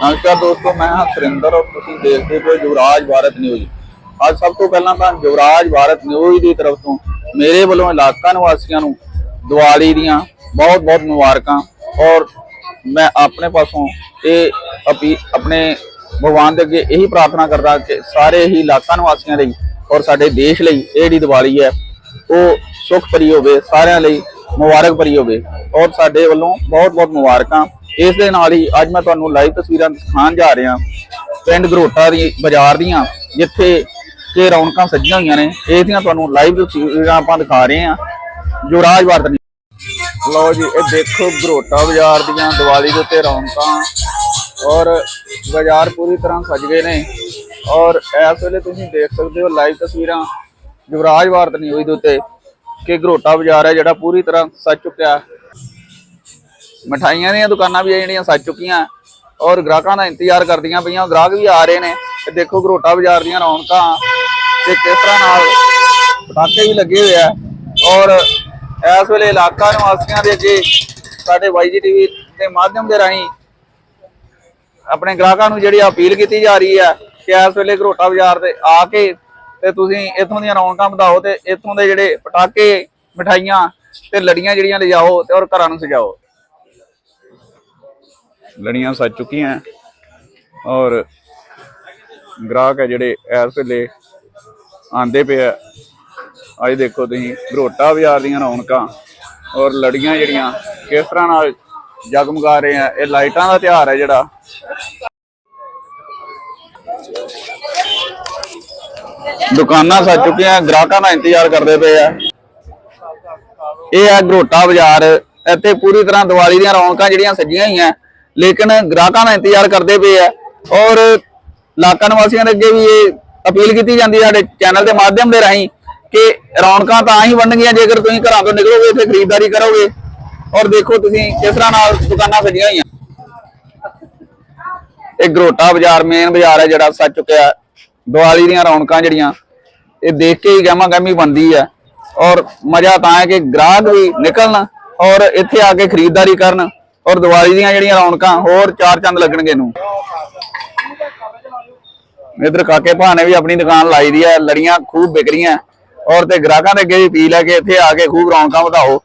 ਨਮਸਕਾਰ ਦੋਸਤੋ, ਮੈਂ ਹਾਂ ਸੁਰਿੰਦਰ ਔਰ ਤੁਸੀਂ ਦੇਖਦੇ ਹੋ ਯੁਵਰਾਜ ਭਾਰਤ ਨਿਊਜ਼। ਅੱਜ ਸਭ ਤੋਂ ਪਹਿਲਾਂ ਤਾਂ ਯੁਵਰਾਜ ਭਾਰਤ ਨਿਊਜ਼ ਦੀ ਤਰਫ ਤੋਂ ਮੇਰੇ ਵੱਲੋਂ ਇਲਾਕਾ ਨਿਵਾਸੀਆਂ ਨੂੰ ਦੀਵਾਲੀ ਦੀਆਂ ਬਹੁਤ ਬਹੁਤ ਮੁਬਾਰਕਾਂ ਔਰ ਮੈਂ ਆਪਣੇ ਪਾਸੋਂ ਇਹ ਅਪੀ ਆਪਣੇ ਭਗਵਾਨ ਦੇ ਅੱਗੇ ਇਹੀ ਪ੍ਰਾਰਥਨਾ ਕਰਦਾ ਕਿ ਸਾਰੇ ਹੀ ਇਲਾਕਾ ਨਿਵਾਸੀਆਂ ਲਈ ਔਰ ਸਾਡੇ ਦੇਸ਼ ਲਈ ਇਹ ਜਿਹੜੀ ਦੀਵਾਲੀ ਹੈ, ਉਹ ਸੁਖ ਭਰੀ ਹੋਵੇ, ਸਾਰਿਆਂ ਲਈ ਮੁਬਾਰਕ ਭਰੀ ਹੋਵੇ ਔਰ ਸਾਡੇ ਵੱਲੋਂ ਬਹੁਤ ਬਹੁਤ ਮੁਬਾਰਕਾਂ ਇਸ ਦੇ ਨਾਲ ਹੀ ਅੱਜ ਮੈਂ ਤੁਹਾਨੂੰ ਲਾਈਵ ਤਸਵੀਰਾਂ ਦਿਖਾਉਣ ਜਾ ਰਿਹਾ। ਪਿੰਡ ਗਰੋਟਾ ਦੀ ਬਾਜ਼ਾਰ ਦੀਆਂ, ਜਿੱਥੇ ਕਿ ਰੌਣਕਾਂ ਸੱਜੀਆਂ ਹੋਈਆਂ ਨੇ। ਇਸ ਦੀਆਂ ਤੁਹਾਨੂੰ ਲਾਈਵ ਤਸਵੀਰਾਂ ਆਪਾਂ ਦਿਖਾ ਰਹੇ ਹਾਂ। ਯੁਵਰਾਜ ਰਾਜ ਲਓ ਜੀ, ਇਹ ਦੇਖੋ ਗਰੋਟਾ ਬਾਜ਼ਾਰ ਦੀਆਂ ਦੀਵਾਲੀ ਦੇ ਉੱਤੇ ਰੌਣਕਾਂ। ਔਰ ਬਾਜ਼ਾਰ ਪੂਰੀ ਤਰ੍ਹਾਂ ਸਜ ਗਏ ਨੇ। ਔਰ ਇਸ ਵੇਲੇ ਤੁਸੀਂ ਦੇਖ ਸਕਦੇ ਹੋ ਲਾਈਵ ਤਸਵੀਰਾਂ ਯੁਵਰਾਜ ਭਾਰਤ ਨਿਊਜ਼ ਦੇ ਉੱਤੇ ਕਿ ਗਰੋਟਾ ਬਾਜ਼ਾਰ ਹੈ ਜਿਹੜਾ ਪੂਰੀ ਤਰ੍ਹਾਂ ਸੱਜ ਚੁੱਕਿਆ। ਮਠਾਈਆਂ ਦੀਆਂ ਦੁਕਾਨਾਂ ਵੀ ਆ ਜਿਹੜੀਆਂ ਸੱਜ ਚੁੱਕੀਆਂ ਔਰ ਗ੍ਰਾਹਕਾਂ ਦਾ ਇੰਤਜ਼ਾਰ ਕਰਦੀਆਂ ਪਈਆਂ ਗ੍ਰਾਹਕ ਵੀ ਆ ਰਹੇ ਨੇ ਤੇ ਦੇਖੋ ਘਰੋਟਾ ਬਾਜ਼ਾਰ ਦੀਆਂ ਰੌਣਕਾਂ ਤੇ ਕਿਸ ਤਰ੍ਹਾਂ ਨਾਲ ਪਟਾਕੇ ਵੀ ਲੱਗੇ ਹੋਏ ਆ। ਔਰ ਇਸ ਵੇਲੇ ਇਲਾਕਾ ਨਿਵਾਸੀਆਂ ਦੇ ਅੱਗੇ ਸਾਡੇ ਵਾਈਜੀ ਟੀਵੀ ਦੇ ਮਾਧਿਅਮ ਦੇ ਰਾਹੀਂ ਆਪਣੇ ਗ੍ਰਾਹਕਾਂ ਨੂੰ ਜਿਹੜੀ ਅਪੀਲ ਕੀਤੀ ਜਾ ਰਹੀ ਹੈ ਕਿ ਇਸ ਵੇਲੇ ਘਰੋਟਾ ਬਾਜ਼ਾਰ ਤੇ ਆ ਕੇ ਤੇ ਤੁਸੀਂ ਇੱਥੋਂ ਦੀਆਂ ਰੌਣਕਾਂ ਵਧਾਓ ਤੇ ਇੱਥੋਂ ਦੇ ਜਿਹੜੇ ਪਟਾਕੇ, ਮਠਾਈਆਂ ਤੇ ਲੜੀਆਂ ਜਿਹੜੀਆਂ ਲਿਜਾਓ ਤੇ ਔਰ ਘਰਾਂ ਨੂੰ ਸਜਾਓ। ਲੜੀਆਂ ਸੱਜ ਚੁੱਕੀਆਂ ਔਰ ਗ੍ਰਾਹਕ ਹੈ ਜਿਹੜੇ ਇਸ ਵੇਲੇ ਆਂਦੇ ਪਏ ਆ ਅੱਜ ਦੇਖੋ ਤੁਸੀਂ ਘਰੋਟਾ ਬਾਜ਼ਾਰ ਦੀਆਂ ਰੌਣਕਾਂ ਔਰ ਲੜੀਆਂ ਜਿਹੜੀਆਂ ਕਿਸ ਤਰ੍ਹਾਂ ਨਾਲ ਜਗਮਗਾ ਰਹੇ ਆ ਇਹ ਲਾਈਟਾਂ ਦਾ ਤਿਉਹਾਰ ਹੈ ਜਿਹੜਾ। ਦੁਕਾਨਾਂ ਸੱਜ ਚੁੱਕੀਆਂ ਗ੍ਰਾਹਕਾਂ ਦਾ ਇੰਤਜ਼ਾਰ ਕਰਦੇ ਪਏ ਆ ਇਹ ਹੈ ਘਰੋਟਾ ਬਾਜ਼ਾਰ। ਇੱਥੇ ਪੂਰੀ ਤਰ੍ਹਾਂ ਦੀਵਾਲੀ ਦੀਆਂ ਰੌਣਕਾਂ ਜਿਹੜੀਆਂ ਸੱਜੀਆਂ ਹੋਈਆਂ ਲੇਕਿਨ ਗ੍ਰਾਹਕਾਂ ਦਾ ਇੰਤਜ਼ਾਰ ਕਰਦੇ ਪਏ ਆ ਔਰ ਇਲਾਕਾ ਨਿਵਾਸੀਆਂ ਦੇ ਅੱਗੇ ਵੀ ਇਹ ਅਪੀਲ ਕੀਤੀ ਜਾਂਦੀ ਹੈ ਸਾਡੇ ਚੈਨਲ ਦੇ ਮਾਧਿਅਮ ਦੇ ਰਾਹੀਂ ਕਿ ਰੌਣਕਾਂ ਤਾਂ ਹੀ ਬਣਨਗੀਆਂ ਜੇਕਰ ਤੁਸੀਂ ਘਰਾਂ ਤੋਂ ਨਿਕਲੋਗੇ, ਇੱਥੇ ਖਰੀਦਦਾਰੀ ਕਰੋਗੇ ਔਰ ਦੇਖੋ ਤੁਸੀਂ ਕਿਸ ਤਰ੍ਹਾਂ ਨਾਲ ਦੁਕਾਨਾਂ ਸਜੀਆਂ ਹੋਈਆਂ। ਇਹ ਗਰੋਟਾ ਬਾਜ਼ਾਰ ਮੇਨ ਬਾਜ਼ਾਰ ਹੈ ਜਿਹੜਾ ਸੱਚ ਚੁੱਕਿਆ। ਦੀਵਾਲੀ ਦੀਆਂ ਰੌਣਕਾਂ ਜਿਹੜੀਆਂ, ਇਹ ਦੇਖ ਕੇ ਹੀ ਗਹਿਮਾ ਗਹਿਮੀ ਬਣਦੀ ਹੈ ਔਰ ਮਜ਼ਾ ਤਾਂ ਹੈ ਕਿ ਗ੍ਰਾਹਕ ਵੀ ਨਿਕਲਣ ਔਰ ਇੱਥੇ ਆ ਕੇ ਖਰੀਦਦਾਰੀ ਕਰਨ। ਔਰ ਦੀਵਾਲੀ ਦੀਆਂ ਜਿਹੜੀਆਂ ਰੌਣਕਾਂ, ਹੋਰ ਚਾਰ ਚੰਦ ਲੱਗਣਗੇ ਨੂੰ ਇਧਰ ਕਾਕੇ ਭਾ ਨੇ ਵੀ ਆਪਣੀ ਦੁਕਾਨ ਲਾਈ ਦੀ ਹੈ ਲੜੀਆਂ ਖੂਬ ਵਿਕ ਰਹੀਆਂ। ਔਰ ਤੇ ਗ੍ਰਾਹਕਾਂ ਦੇ ਅੱਗੇ ਵੀ ਅਪੀਲ ਹੈ ਕਿ ਇੱਥੇ ਆ ਕੇ ਖੂਬ ਰੌਣਕਾਂ ਵਧਾਓ।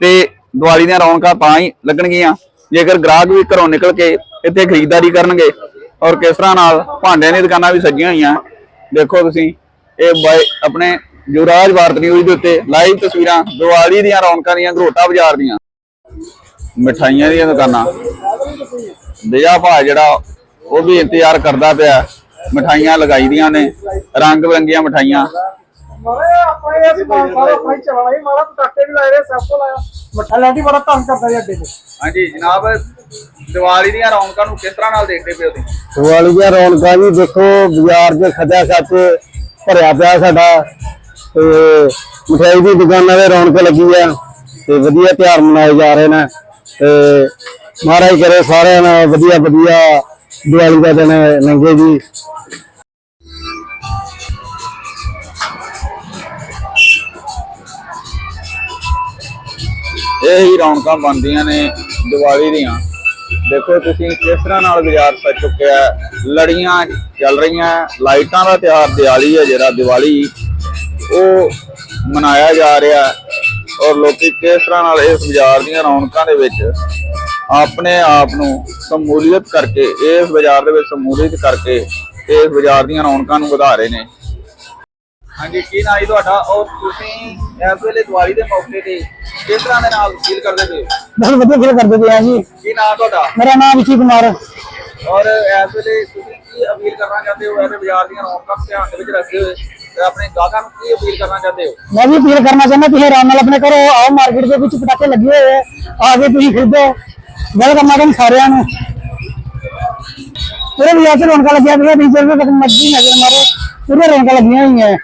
ਤੇ ਦੀਵਾਲੀ ਦੀਆਂ ਰੌਣਕਾਂ ਤਾਂ ਹੀ ਲੱਗਣਗੀਆਂ। ਜੇਕਰ ਗ੍ਰਾਹਕ ਵੀ ਘਰੋਂ ਨਿਕਲ ਕੇ ਇੱਥੇ ਖਰੀਦਦਾਰੀ ਕਰਨਗੇ, ਔਰ ਕਿਸ ਤਰ੍ਹਾਂ ਨਾਲ ਭਾਂਡਿਆਂ ਦੀਆਂ ਦੁਕਾਨਾਂ ਵੀ ਸਜੀਆਂ ਹੋਈਆਂ, ਦੇਖੋ ਤੁਸੀਂ, ਇਹ ਬਾਈ ਆਪਣੇ ਯੁਵਰਾਜ ਭਾਰਤ ਨਿਊਜ਼ ਦੇ ਉੱਤੇ ਲਾਈਵ ਤਸਵੀਰਾਂ ਦੀਵਾਲੀ ਦੀਆਂ ਰੌਣਕਾਂ ਦੀਆਂ, ਘਰੋਟਾ ਬਾਜ਼ਾਰ ਦੀਆਂ। ਮਠਾਈਆਂ ਦੀਆਂ ਦੁਕਾਨਾਂ। ਬਿਜਾ ਭਾ ਜਿਹੜਾ ਉਹ ਵੀ ਇੰਤਜ਼ਾਰ ਕਰਦਾ ਪਿਆ। ਮਠਾਈਆਂ ਲਗਾਈ ਦੀਆਂ ਨੇ ਰੰਗ ਬਰੰਗੀਆਂ ਮਠਾਈਆਂ। ਮਾਰੇ ਆਪਾਂ ਇਹ ਸਮਾਨ ਸਾਰਾ ਆਪਣਾ ਹੀ ਚਲਾਣਾ ਹੀ ਮਾਰਾ ਪਟਾਕੇ ਵੀ ਲਾਏ ਰਹੇ ਸਭ ਤੋਂ ਲਾਇਆ। ਮੱਠਾ ਲਾਡੀ ਬੜਾ ਤੰਗ ਕਰਦਾ ਜੀ ਅੱਡੇ 'ਚ ਹਾਂਜੀ ਜਨਾਬ ਦੀਵਾਲੀ ਦੀਆਂ ਰੌਣਕਾਂ ਨੂੰ ਕਿਸ ਤਰ੍ਹਾਂ ਨਾਲ ਦੇਖਦੇ ਪਏ ਹੋ ਤੁਸੀਂ? ਦੀਵਾਲੀ ਦੀਆਂ ਰੌਣਕਾਂ ਵੀ ਦੇਖੋ ਬਾਜ਼ਾਰ 'ਚ ਖੱਜਾ ਖੱਚ ਭਰਿਆ ਪਿਆ ਸਾਡਾ। ਤੇ ਮਠਿਆਈ ਦੀ ਦੁਕਾਨਾਂ ਤੇ ਰੌਣਕ ਲੱਗੀ ਆ। ਤੇ ਵਧੀਆ ਤਿਉਹਾਰ ਮਨਾਏ ਜਾ ਰਹੇ ਨੇ। ਤੇ ਮਹਾਰਾਜ ਕਰੇ ਸਾਰਿਆਂ ਨਾਲ ਵਧੀਆ ਵਧੀਆ ਦੀਵਾਲੀ ਦਾ ਦਿਨ ਲੰਘੇ ਜੀ। ਇਹ ਹੀ ਰੌਣਕਾਂ ਬਣਦੀਆਂ ਨੇ ਦੀਵਾਲੀ ਦੀਆਂ। ਦੇਖੋ ਤੁਸੀਂ ਕਿਸ ਤਰ੍ਹਾਂ ਨਾਲ ਗੁਜ਼ਾਰ ਸੱਜ ਚੁੱਕਿਆ ਲੜੀਆਂ ਚੱਲ ਰਹੀਆਂ, ਲਾਈਟਾਂ ਦਾ ਤਿਉਹਾਰ ਦੀਵਾਲੀ ਹੈ ਜਿਹੜਾ, ਦੀਵਾਲੀ ਉਹ ਮਨਾਇਆ ਜਾ ਰਿਹਾ। ਔਰ ਲੋਕੀ ਕਿਸ ਤਰ੍ਹਾਂ ਨਾਲ ਇਸ ਬਾਜ਼ਾਰ ਦੀਆਂ ਰੌਣਕਾਂ ਦੇ ਵਿੱਚ ਆਪਣੇ ਆਪ ਨੂੰ ਸਮੂਲੀਅਤ ਕਰਕੇ ਇਸ ਬਾਜ਼ਾਰ ਦੇ ਵਿੱਚ ਸਮੂਲੀਅਤ ਕਰਕੇ ਇਸ ਬਾਜ਼ਾਰ ਦੀਆਂ ਰੌਣਕਾਂ ਨੂੰ ਵਧਾ ਰਹੇ ਨੇ। ਹਾਂਜੀ ਕੀ ਨਾਂ ਹੈ ਤੁਹਾਡਾ? ਔਰ ਤੁਸੀਂ ਇਸ ਵੇਲੇ ਦੀਵਾਲੀ ਦੇ ਮੌਕੇ ਤੇ ਕਿਸ ਤਰ੍ਹਾਂ ਦੇ ਨਾਲ ਫੀਲ ਕਰਦੇ ਪਏ? ਹੋ? ਬਹੁਤ ਵਧੀਆ ਫੀਲ ਕਰਦੇ ਪਏ ਆ ਜੀ। ਕੀ ਨਾਂ ਤੁਹਾਡਾ? ਮੇਰਾ ਨਾਮ ਵਿਕੀ ਕੁਮਾਰ ਔਰ ਇਸ ਵੇਲੇ ਤੁਸੀਂ ਕੀ ਅਪੀਲ ਕਰਨਾ ਚਾਹੁੰਦੇ ਹੋ? ਐਸੇ ਬਾਜ਼ਾਰ ਦੀਆਂ ਰੌਣਕਾਂ ਧਿਆਨ ਦੇ ਵਿੱਚ ਰੱਖਦੇ ਹੋਏ। ਆਪਣੇ ਗਾਹਕਾਂ ਨੂੰ ਕੀ ਅਪੀਲ ਕਰਨਾ ਚਾਹੁੰਦੇ ਹੋ ਮੈਂ ਵੀ ਫੀਲ ਕਰਨਾ ਚਾਹੁੰਦਾ ਤੁਸੀਂ ਆਰਾਮ ਨਾਲ ਆਪਣੇ ਘਰੋਂ ਆਓ ਮਾਰਕੀਟ ਦੇ ਵਿੱਚ ਪਟਾਕੇ ਲੱਗੇ ਹੋਏ ਆ ਆ ਕੇ ਤੁਸੀਂ ਖਰੀਦੋ ਵੈਲਕਮ ਮੈਡਮ ਸਾਰਿਆਂ ਨੂੰ ਪੂਰੇ ਬਾਜ਼ਾਰ 'ਚ ਰੌਣਕਾਂ ਲੱਗਿਆ ਪਿਆ ਡੀਜ਼ਲ ਦੇ ਤੱਕ ਮੱਜੀ ਨਜ਼ਰ ਮਾਰੋ ਪੂਰੇ ਰੌਣਕਾਂ ਲੱਗੀਆਂ ਹੋਈਆਂ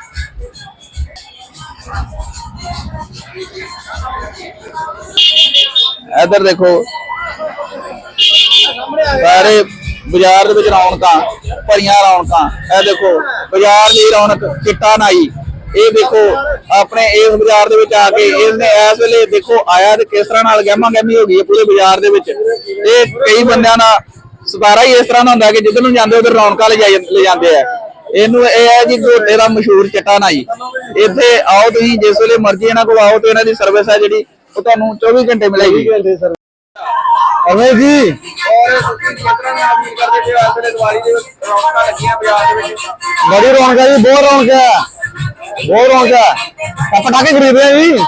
ਇੱਧਰ ਦੇਖੋ ਸਾਰੇ ਬਾਜ਼ਾਰ ਦੇ ਵਿੱਚ ਰੌਣਕਾਂ, ਭਰੀਆਂ ਰੌਣਕਾਂ। ਇਹ ਦੇਖੋ, ਬਾਜ਼ਾਰ ਦੀ ਰੌਣਕ ਚਿੱਟਾ ਨਾਈ। ਇਹ ਦੇਖੋ, ਆਪਣੇ ਇਸ ਬਾਜ਼ਾਰ ਦੇ ਵਿੱਚ ਆ ਕੇ ਇਹਨੇ ਇਸ ਵੇਲੇ ਦੇਖੋ ਆਇਆ ਤੇ ਕਿਸ ਤਰ੍ਹਾਂ ਨਾਲ ਗਹਿਮਾ ਗਹਿਮੀ ਹੋ ਗਈ ਹੈ ਪੂਰੇ ਬਾਜ਼ਾਰ ਦੇ ਵਿੱਚ। ਇਹ ਕਈ ਬੰਦਿਆਂ ਨਾਲ ਸਤਾਰਾ ਹੀ ਇਸ ਤਰ੍ਹਾਂ ਦਾ ਹੁੰਦਾ ਕਿ ਜਿੱਧਰ ਨੂੰ ਜਾਂਦੇ ਉਧਰ ਰੌਣਕਾਂ ਲੈ ਜਾਂਦੇ ਆ। ਇਹਨੂੰ ਇਹ ਹੈ ਜੀ ਗੋਟੇ ਦਾ ਮਸ਼ਹੂਰ ਚਟਾ ਨਾਈ। ਇੱਥੇ ਆਓ ਤੁਸੀਂ, ਜਿਸ ਵੇਲੇ ਮਰਜ਼ੀ ਇਹਨਾਂ ਕੋਲ ਆਓ ਤੇ ਇਹਨਾਂ ਦੀ ਸਰਵਿਸ ਹੈ ਜਿਹੜੀ, ਉਹ ਤੁਹਾਨੂੰ 24 ਘੰਟੇ ਮਿਲੇਗੀ ਅਵੇ ਜੀ। ਬੜੀ ਰੌਣਕ ਹੈ ਜੀ ਬਹੁਤ ਰੌਣਕ ਹੈ। ਬਹੁਤ ਰੌਣਕ ਹੈ। ਪਟਾਕੇ ਖਰੀਦ ਰਹੇ ਜੀ।